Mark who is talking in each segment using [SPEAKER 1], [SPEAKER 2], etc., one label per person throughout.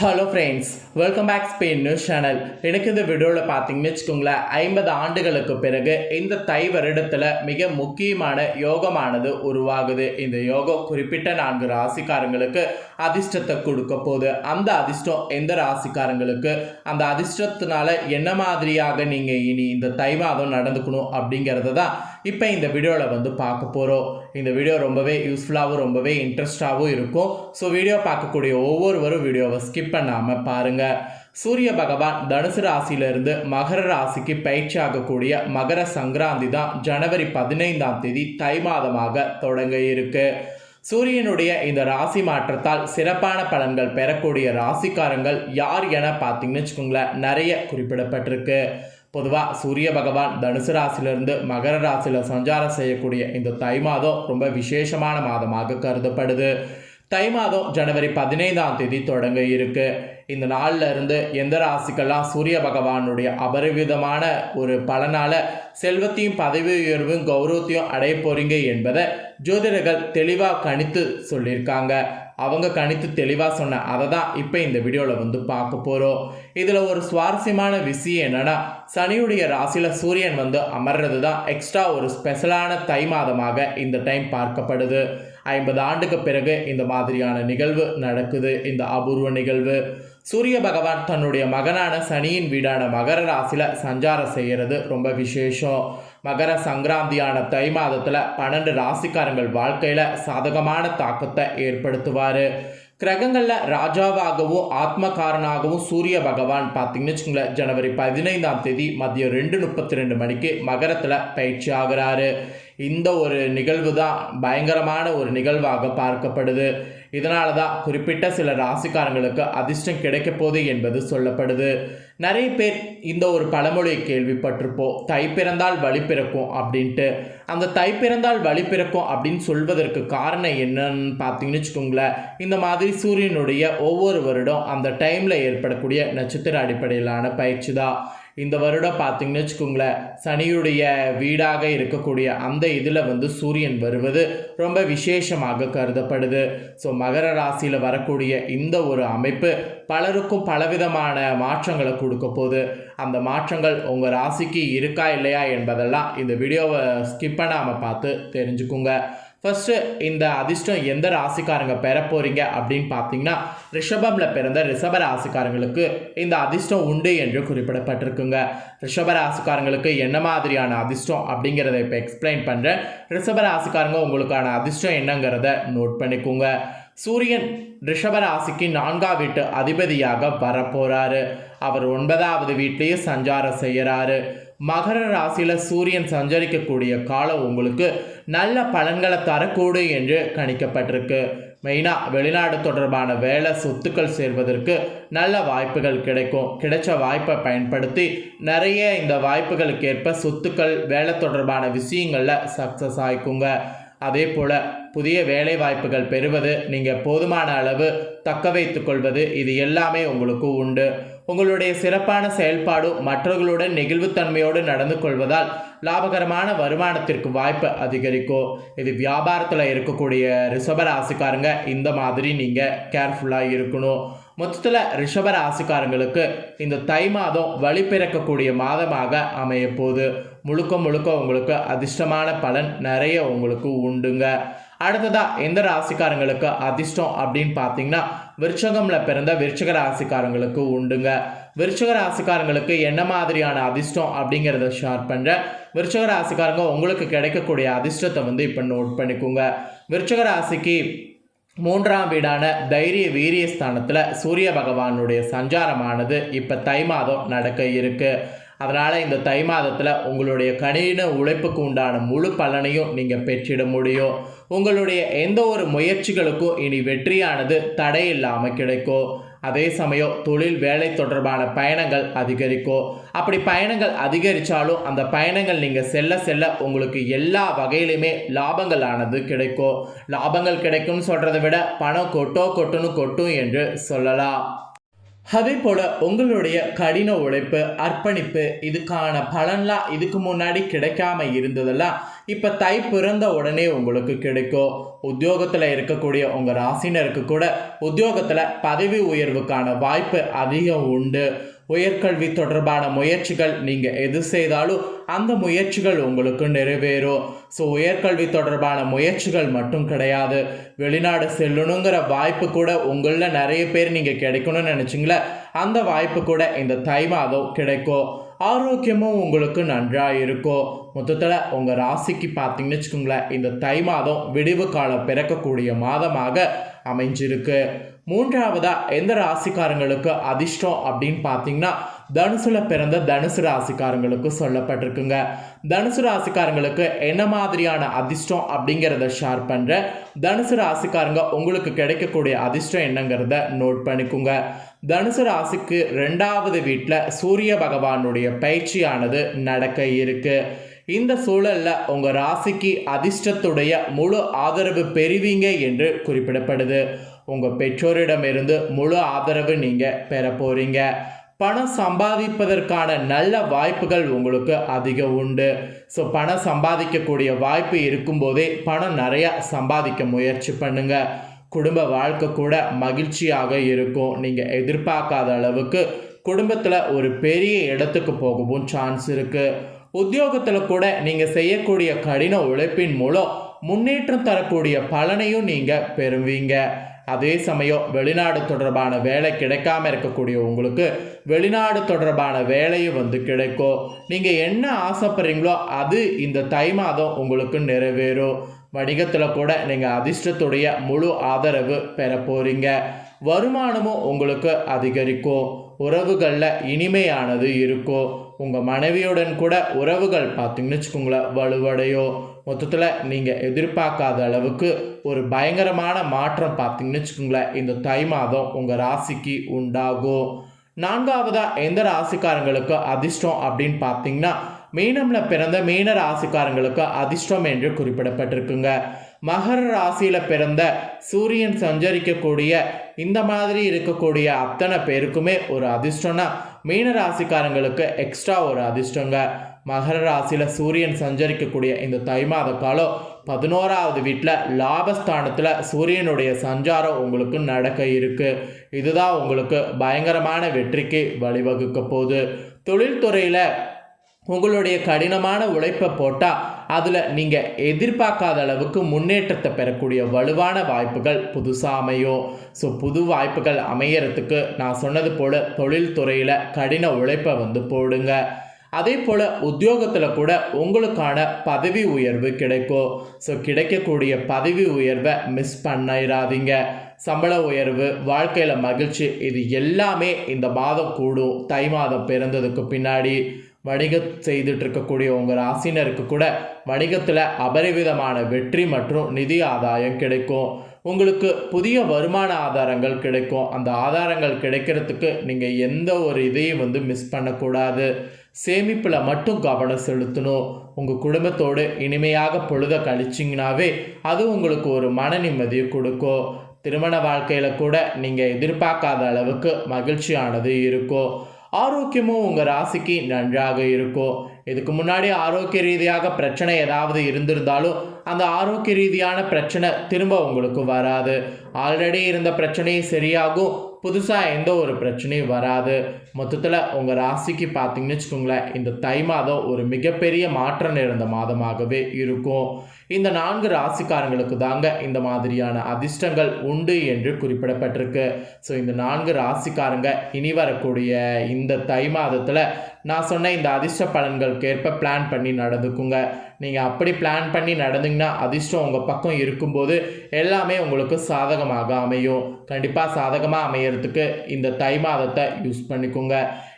[SPEAKER 1] Hello friends welcome back Spain news channel எனக்கு இந்த வீடியோவில் பார்த்தீங்கன்னு வச்சுக்கோங்களேன் ஐம்பது ஆண்டுகளுக்கு பிறகு இந்த தை வருடத்தில் மிக முக்கியமான யோகமானது உருவாகுது. இந்த யோகம் குறிப்பிட்ட நான்கு ராசிக்காரங்களுக்கு அதிர்ஷ்டத்தை கொடுக்க போகுது. அந்த அதிர்ஷ்டம் எந்த ராசிக்காரங்களுக்கு? அந்த அதிர்ஷ்டத்தினால என்ன மாதிரியாக நீங்கள் இனி இந்த தை மாதம் நடந்துக்கணும் அப்படிங்கிறத தான் இப்போ இந்த வீடியோவில் வந்து பார்க்க போகிறோம் இந்த வீடியோ ரொம்பவே யூஸ்ஃபுல்லாகவும் ரொம்பவே இன்ட்ரெஸ்டாகவும் இருக்கும். ஸோ வீடியோ பார்க்கக்கூடிய ஒவ்வொருவரும் வீடியோவை ஸ்கிப் பண்ணாமல் பாருங்கள் சூரிய பகவான் தனுசு ராசியிலிருந்து மகர ராசிக்கு பயிற்சி ஆகக்கூடிய மகர சங்கராந்தி தான் ஜனவரி பதினைந்தாம் தேதி தை மாதமாக தொடங்க இருக்கு. சூரியனுடைய இந்த ராசி மாற்றத்தால் சிறப்பான பலன்கள் பெறக்கூடிய ராசிக்காரங்கள் யார் என பார்த்தீங்கன்னு வச்சுக்கோங்களேன் நிறைய குறிப்பிடப்பட்டிருக்கு. பொதுவாக சூரிய பகவான் தனுசு ராசியிலிருந்து மகர ராசியில் சஞ்சாரம் செய்யக்கூடிய இந்த தை மாதம் ரொம்ப விசேஷமான மாதமாக கருதப்படுது. தை மாதம் ஜனவரி பதினைந்தாம் தேதி தொடங்க இருக்கு. இந்த நாள்ல இருந்து எந்த ராசிக்கெல்லாம் சூரிய பகவானுடைய அபரிவிதமான ஒரு பலனால செல்வத்தையும் பதவி உயர்வும் கௌரவத்தையும் அடைய போறீங்க என்பதை ஜோதிடர்கள் தெளிவாக கணித்து சொல்லியிருக்காங்க. அவங்க கணித்து தெளிவாக சொன்ன அதை தான் இப்போ இந்த வீடியோவில் வந்து பார்க்க போகிறோம் இதில் ஒரு சுவாரஸ்யமான விஷயம் என்னென்னா சனியுடைய ராசியில் சூரியன் வந்து அமர்றது தான் எக்ஸ்ட்ரா ஒரு ஸ்பெஷலான தை மாதமாக இந்த டைம் பார்க்கப்படுது. ஐம்பது ஆண்டுக்கு பிறகு இந்த மாதிரியான நிகழ்வு நடக்குது. இந்த அபூர்வ நிகழ்வு. சூரிய பகவான் தன்னுடைய மகனான சனியின் வீடான மகர ராசியில் சஞ்சாரம் செய்கிறது ரொம்ப விசேஷம். மகர சங்கராந்தியான தை மாதத்தில் பன்னெண்டு ராசிக்காரங்கள் வாழ்க்கையில் சாதகமான தாக்கத்தை ஏற்படுத்துவார். கிரகங்களில் ராஜாவாகவும் ஆத்மகாரனாகவும் சூரிய பகவான் பார்த்தீங்கன்னு வச்சுக்கோங்களேன் ஜனவரி பதினைந்தாம் தேதி மதியம் ரெண்டு முப்பத்தி ரெண்டு மணிக்கு மகரத்தில் பயிற்சி ஆகிறாரு. இந்த ஒரு நிகழ்வு தான் பயங்கரமான ஒரு நிகழ்வாக பார்க்கப்படுது. இதனால தான் குறிப்பிட்ட சில ராசிக்காரங்களுக்கு அதிர்ஷ்டம் கிடைக்க போகுது என்பது சொல்லப்படுது. நிறைய பேர் இந்த ஒரு பழமொழியை கேள்விப்பட்டிருப்போம். தை பிறந்தால் வழி பிறக்கும் அப்படின்ட்டு. அந்த தை பிறந்தால் வழி பிறக்கும் அப்படின்னு சொல்வதற்கு காரணம் என்னன்னு பார்த்தீங்கன்னு வச்சுக்கோங்களேன். இந்த மாதிரி சூரியனுடைய ஒவ்வொரு வருடம் அந்த டைமில் ஏற்படக்கூடிய நட்சத்திர அடிப்படையிலான பயிற்சி தான். இந்த வருடம் பார்த்தீங்கன்னு வச்சுக்கோங்களேன் சனியுடைய வீடாக இருக்கக்கூடிய அந்த இதில் வந்து சூரியன் வருவது ரொம்ப விசேஷமாக கருதப்படுது. ஸோ மகர ராசியில் வரக்கூடிய இந்த ஒரு அமைப்பு பலருக்கும் பலவிதமான மாற்றங்களை கொடுக்க போகுது. அந்த மாற்றங்கள் உங்கள் ராசிக்கு இருக்கா இல்லையா என்பதெல்லாம் இந்த வீடியோவை ஸ்கிப் பண்ணாமல் பார்த்து தெரிஞ்சுக்குங்க. ஃபஸ்ட்டு இந்த அதிர்ஷ்டம் எந்த ராசிக்காரங்க பெற போகிறீங்க அப்படின்னு பார்த்தீங்கன்னா ரிஷபமில் பிறந்த ரிஷப ராசிக்காரங்களுக்கு இந்த அதிர்ஷ்டம் உண்டு என்று குறிப்பிடப்பட்டிருக்குங்க. ரிஷப ராசிக்காரங்களுக்கு என்ன மாதிரியான அதிர்ஷ்டம் அப்படிங்கிறத இப்போ எக்ஸ்பிளைன் பண்ணுறேன் ரிஷப ராசிக்காரங்க உங்களுக்கான அதிர்ஷ்டம் என்னங்கிறத நோட் பண்ணிக்கோங்க. சூரியன் ரிஷப ராசிக்கு நான்காம் வீட்டு அதிபதியாக வரப்போகிறாரு அவர் ஒன்பதாவது வீட்லேயே சஞ்சாரம் செய்கிறாரு மகர ராசியில் சூரியன் சஞ்சரிக்கக்கூடிய காலம் உங்களுக்கு நல்ல பலன்களை தரக்கூடும் என்று கணிக்கப்பட்டிருக்கு. மெயினாக வெளிநாடு தொடர்பான வேலை சொத்துக்கள் சேர்வதற்கு நல்ல வாய்ப்புகள் கிடைக்கும். கிடைச்ச வாய்ப்பை பயன்படுத்தி நிறைய இந்த வாய்ப்புகளுக்கு ஏற்ப சொத்துக்கள் வேலை தொடர்பான விஷயங்களில் சக்ஸஸ் ஆயிக்குங்க. அதே போல் புதிய வேலை வாய்ப்புகள் பெறுவது நீங்கள் போதுமான அளவு தக்க வைத்து கொள்வது இது எல்லாமே உங்களுக்கு உண்டு. உங்களுடைய சிறப்பான செயல்பாடும் மற்றவர்களுடன் நெகிழ்வுத்தன்மையோடு நடந்து கொள்வதால் லாபகரமான வருமானத்திற்கு வாய்ப்பு அதிகரிக்கும். இது வியாபாரத்தில் இருக்கக்கூடிய ரிஷபராசிக்காரங்க இந்த மாதிரி நீங்கள் கேர்ஃபுல்லாக இருக்கணும். மொத்தத்தில் ரிஷப ராசிக்காரங்களுக்கு இந்த தை மாதம் வழி பிறக்கக்கூடிய மாதமாக அமைய போகுது. முழுக்க முழுக்க உங்களுக்கு அதிர்ஷ்டமான பலன் நிறைய உங்களுக்கு உண்டுங்க. அடுத்ததாக எந்த ராசிக்காரங்களுக்கு அதிர்ஷ்டம் அப்படின்னு பார்த்தீங்கன்னா விருச்சகம்ல பிறந்த விருச்சக ராசிக்காரங்களுக்கு உண்டுங்க. விருச்சக ராசிக்காரங்களுக்கு என்ன மாதிரியான அதிர்ஷ்டம் அப்படிங்கிறத ஷேர் பண்ணுறேன் விருச்சக ராசிக்காரங்க உங்களுக்கு கிடைக்கக்கூடிய அதிர்ஷ்டத்தை வந்து இப்போ நோட் பண்ணிக்கோங்க. விருச்சக ராசிக்கு மூன்றாம் வீடான தைரிய வீரிய ஸ்தானத்தில் சூரிய பகவானுடைய சஞ்சாரமானது இப்போ தை மாதம் நடக்க இருக்குது அதனால் இந்த தை மாதத்தில் உங்களுடைய கணின உழைப்புக்கு உண்டான முழு பலனையும் நீங்கள் பெற்றிட முடியும். உங்களுடைய எந்த ஒரு முயற்சிகளுக்கும் இனி வெற்றியானது தடை இல்லாமல் கிடைக்கும். அதே சமயம் தொழில் வேலை தொடர்பான பயணங்கள் அதிகரிக்கும். அப்படி பயணங்கள் அதிகரித்தாலும் அந்த பயணங்கள் நீங்கள் செல்ல செல்ல உங்களுக்கு எல்லா வகையிலுமே லாபங்களானது கிடைக்கும். லாபங்கள் கிடைக்கும்னு சொல்கிறத விட பணம் கொட்டோ கொட்டுன்னு கொட்டும் என்று சொல்லலாம். அதே போல் உங்களுடைய கடின உழைப்பு அர்ப்பணிப்பு இதுக்கான பலன்லாம் இதுக்கு முன்னாடி கிடைக்காம இருந்ததெல்லாம் இப்போ தை பிறந்த உடனே உங்களுக்கு கிடைக்கும். உத்தியோகத்தில் இருக்கக்கூடிய உங்கள் ராசினருக்கு கூட உத்தியோகத்தில் பதவி உயர்வுக்கான வாய்ப்பு அதிகம் உண்டு. உயர்கல்வி தொடர்பான முயற்சிகள் நீங்கள் எது செய்தாலும் அந்த முயற்சிகள் உங்களுக்கு நிறைவேறும். ஸோ உயர்கல்வி தொடர்பான முயற்சிகள் மட்டும் கிடையாது. வெளிநாடு செல்லணுங்கிற வாய்ப்பு கூட உங்களில் நிறைய பேர் நீங்கள் கிடைக்கணும்னு நினச்சிங்களே அந்த வாய்ப்பு கூட இந்த தை மாதம் கிடைக்கும். ஆரோக்கியமும் உங்களுக்கு நன்றாக இருக்கும் மொத்தத்தில் உங்கள் ராசிக்கு பார்த்தீங்கன்னு வச்சுக்கோங்களேன் இந்த தை மாதம் விடிவு காலம் பிறக்கக்கூடிய மாதமாக அமைஞ்சிருக்கு. மூன்றாவதாக எந்த ராசிக்காரங்களுக்கு அதிர்ஷ்டம் அப்படின்னு பார்த்தீங்கன்னா தனுசுல பிறந்த தனுசு ராசிக்காரங்களுக்கு சொல்லப்பட்டிருக்குங்க. தனுசு ராசிக்காரங்களுக்கு என்ன மாதிரியான அதிர்ஷ்டம் அப்படிங்கிறத ஷேர் பண்ணுறேன் தனுசு ராசிக்காரங்க உங்களுக்கு கிடைக்கக்கூடிய அதிர்ஷ்டம் என்னங்கிறத நோட் பண்ணிக்கோங்க. தனுசு ராசிக்கு ரெண்டாவது வீட்டில் சூரிய பகவானுடைய பயிற்சியானது நடக்க இருக்கு. இந்த சூழலில் உங்கள் ராசிக்கு அதிர்ஷ்டத்துடைய முழு ஆதரவு பெறுவீங்க என்று குறிப்பிடப்படுது. உங்கள் பெற்றோரிடமிருந்து முழு ஆதரவு நீங்கள் பெற போகிறீங்க பணம் சம்பாதிப்பதற்கான நல்ல வாய்ப்புகள் உங்களுக்கு அதிகம் உண்டு. ஸோ பணம் சம்பாதிக்கக்கூடிய வாய்ப்பு இருக்கும்போதே பணம் நிறையா சம்பாதிக்க முயற்சி பண்ணுங்க. குடும்ப வாழ்க்கை கூட மகிழ்ச்சியாக இருக்கும். நீங்கள் எதிர்பார்க்காத அளவுக்கு குடும்பத்தில் ஒரு பெரிய இடத்துக்கு போகவும் சான்ஸ் இருக்குது உத்தியோகத்தில் கூட நீங்கள் செய்யக்கூடிய கடின உழைப்பின் மூலம் முன்னேற்றம் தரக்கூடிய பலனையும் நீங்கள் பெறுவீங்க. அதே சமயம் வெளிநாடு தொடர்பான வேலை கிடைக்காம இருக்கக்கூடிய உங்களுக்கு வெளிநாடு தொடர்பான வேலையும் வந்து கிடைக்கும். நீங்கள் என்ன ஆசைப்படுறீங்களோ அது இந்த தை மாதம் உங்களுக்கு நிறைவேறும். வணிகத்தில் கூட நீங்கள் அதிர்ஷ்டத்துடைய முழு ஆதரவு பெற போகிறீங்க வருமானமும் உங்களுக்கு அதிகரிக்கும். உறவுகளில் இனிமையானது இருக்கும். உங்கள் மனைவியுடன் கூட உறவுகள் பார்த்தீங்கன்னு வச்சுக்கோங்களேன் வலுவடையும். மொத்தத்தில் நீங்கள் எதிர்பார்க்காத அளவுக்கு ஒரு பயங்கரமான மாற்றம் பார்த்தீங்கன்னு வச்சுக்கோங்களேன். இந்த தை மாதம் உங்கள் ராசிக்கு உண்டாகும். நான்காவதாக எந்த ராசிக்காரங்களுக்கு அதிர்ஷ்டம் அப்படின்னு பார்த்தீங்கன்னா மீனம்ல பிறந்த மீன ராசிக்காரங்களுக்கு அதிர்ஷ்டம் என்று குறிப்பிடப்பட்டிருக்குங்க. மகர ராசியில் பிறந்த சூரியன் சஞ்சரிக்கக்கூடிய இந்த மாதிரி இருக்கக்கூடிய அத்தனை பேருக்குமே ஒரு அதிர்ஷ்டம்னா மீன ராசிக்காரங்களுக்கு எக்ஸ்ட்ரா ஒரு அதிர்ஷ்டங்க. மகர ராசியில் சூரியன் சஞ்சரிக்கக்கூடிய இந்த தை மாத காலம் பதினோராவது வீட்டில் லாபஸ்தானத்தில் சூரியனுடைய சஞ்சாரம் உங்களுக்கு நடக்க இருக்கு. இதுதான் உங்களுக்கு பயங்கரமான வெற்றிக்கு வழிவகுக்க போகுது. தொழில்துறையில் உங்களுடைய கடினமான உழைப்பை போட்டால் அதில் நீங்கள் எதிர்பார்க்காத அளவுக்கு முன்னேற்றத்தை பெறக்கூடிய வலுவான வாய்ப்புகள் புதுசாக அமையும். ஸோ புது வாய்ப்புகள் அமையறதுக்கு நான் சொன்னது போல் தொழில்துறையில் கடின உழைப்பை வந்து போடுங்க. அதே போல் உத்தியோகத்தில் கூட உங்களுக்கான பதவி உயர்வு கிடைக்கும். ஸோ கிடைக்கக்கூடிய பதவி உயர்வை மிஸ் பண்ணிடாதீங்க சம்பள உயர்வு வாழ்க்கையில் மகிழ்ச்சி இது எல்லாமே இந்த மாதம் கூடும். தை மாதம் பிறந்ததுக்கு பின்னாடி வணிகம் செய்துட்டு இருக்கக்கூடிய உங்கள் ராசினருக்கு கூட வணிகத்தில் அபரிவிதமான வெற்றி மற்றும் நிதி ஆதாயம் கிடைக்கும். உங்களுக்கு புதிய வருமான ஆதாரங்கள் கிடைக்கும். அந்த ஆதாரங்கள் கிடைக்கிறதுக்கு நீங்கள் எந்த ஒரு இதையும் வந்து மிஸ் பண்ணக்கூடாது. சேமிப்பில் மட்டும் கவனம் செலுத்தணும். உங்கள் குடும்பத்தோடு இனிமையாக பொழுத கழிச்சிங்கனாவே அது உங்களுக்கு ஒரு மன நிம்மதியை கொடுக்கும். திருமண வாழ்க்கையில் கூட நீங்கள் எதிர்பார்க்காத அளவுக்கு மகிழ்ச்சியானது இருக்கும். ஆரோக்கியமும் உங்கள் ராசிக்கு நன்றாக இருக்கும். இதுக்கு முன்னாடி ஆரோக்கிய ரீதியாக பிரச்சனை ஏதாவது இருந்திருந்தாலும் அந்த ஆரோக்கிய ரீதியான பிரச்சனை திரும்ப உங்களுக்கு வராது. ஆல்ரெடி இருந்த பிரச்சனையும் சரியாகும். புதுசாக எந்த ஒரு பிரச்சனையும் வராது. மொத்தத்தில் உங்கள் ராசிக்கு பார்த்தீங்கன்னு வச்சுக்கோங்களேன் இந்த தை மாதம் ஒரு மிகப்பெரிய மாற்றம் நிறைந்த மாதமாகவே இருக்கும். இந்த நான்கு ராசிக்காரங்களுக்கு தாங்க இந்த மாதிரியான அதிர்ஷ்டங்கள் உண்டு என்று குறிப்பிடப்பட்டிருக்கு. ஸோ இந்த நான்கு ராசிக்காரங்க இனி வரக்கூடிய இந்த தை மாதத்தில் நான் சொன்ன இந்த அதிர்ஷ்ட பலன்களுக்கேற்ப பிளான் பண்ணி நடந்துக்குங்க. நீங்கள் அப்படி பிளான் பண்ணி நடந்தீங்கன்னா அதிர்ஷ்டம் உங்கள் பக்கம் இருக்கும்போது எல்லாமே உங்களுக்கு சாதகமாக அமையும். கண்டிப்பாக சாதகமாக அமையறதுக்கு இந்த தை மாதத்தை யூஸ் பண்ணிக்கோங்க.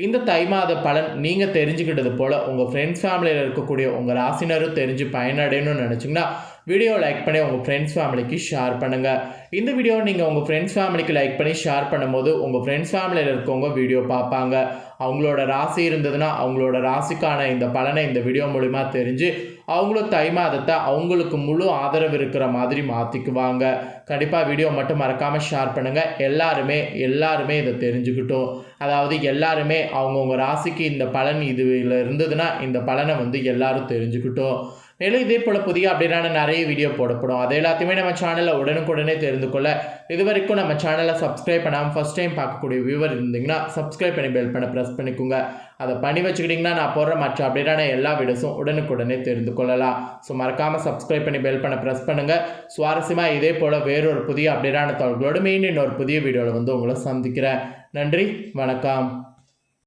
[SPEAKER 1] இந்த தை மாத பலன் நீங்கள் தெரிஞ்சுக்கிட்டது போல் உங்கள் ஃப்ரெண்ட்ஸ் ஃபேமிலியில் இருக்கக்கூடிய உங்கள் ராசினரும் தெரிஞ்சு பயனடையணும்னு நினச்சிங்கன்னா வீடியோ லைக் பண்ணி உங்கள் ஃப்ரெண்ட்ஸ் ஃபேமிலிக்கு ஷேர் பண்ணுங்கள் இந்த வீடியோ நீங்கள் உங்கள் ஃப்ரெண்ட்ஸ் ஃபேமிலிக்கு லைக் பண்ணி ஷேர் பண்ணும்போது உங்கள் ஃப்ரெண்ட்ஸ் ஃபேமிலியில் இருக்கவங்க வீடியோ பார்ப்பாங்க. அவங்களோட ராசி இருந்ததுன்னா அவங்களோட ராசிக்கான இந்த பலனை இந்த வீடியோ மூலிமா தெரிஞ்சு அவங்களும் தை மாதத்தை அவங்களுக்கு முழு ஆதரவு இருக்கிற மாதிரி மாற்றிக்குவாங்க கண்டிப்பாக வீடியோ மட்டும் மறக்காமல் ஷேர் பண்ணுங்கள் எல்லாருமே எல்லாருமே இதை தெரிஞ்சுக்கிட்டோம். அதாவது எல்லாருமே அவங்கவுங்க ராசிக்கு இந்த பலன் இதுல இருந்ததுன்னா இந்த பலனை வந்து எல்லாரும் தெரிஞ்சுக்கிட்டோம். மேலும் இதே போல் புதிய அப்படின்னா நிறைய வீடியோ போடப்படும். அது எல்லாத்தையுமே நம்ம சேனலில் உடனுக்குடனே தெரிந்து கொள்ள. இது வரைக்கும் நம்ம சேனலை சப்ஸ்கிரைப் பண்ணாமல் ஃபஸ்ட் டைம் பார்க்கக்கூடிய வியூவர் இருந்தீங்கன்னா சப்ஸ்கிரைப் பண்ணி பெல் பண்ண ப்ரெஸ் பண்ணிக்கோங்க. அதை பண்ணி வச்சுக்கிட்டிங்கன்னா நான் போடுற மற்ற அப்டேட்டான எல்லா வீடியோஸும் உடனுக்குடனே தெரிந்து கொள்ளலாம். ஸோ மறக்காமல் சப்ஸ்கிரைப் பண்ணி பெல் பண்ண ப்ரெஸ் பண்ணுங்கள் சுவாரஸ்யமாக இதே போல் வேறொரு புதிய அப்டேட்டான தகவல்களோடு மீண்டும் இன்னொரு புதிய வீடியோவில் வந்து உங்களை சந்திக்கிறேன். நன்றி வணக்கம்.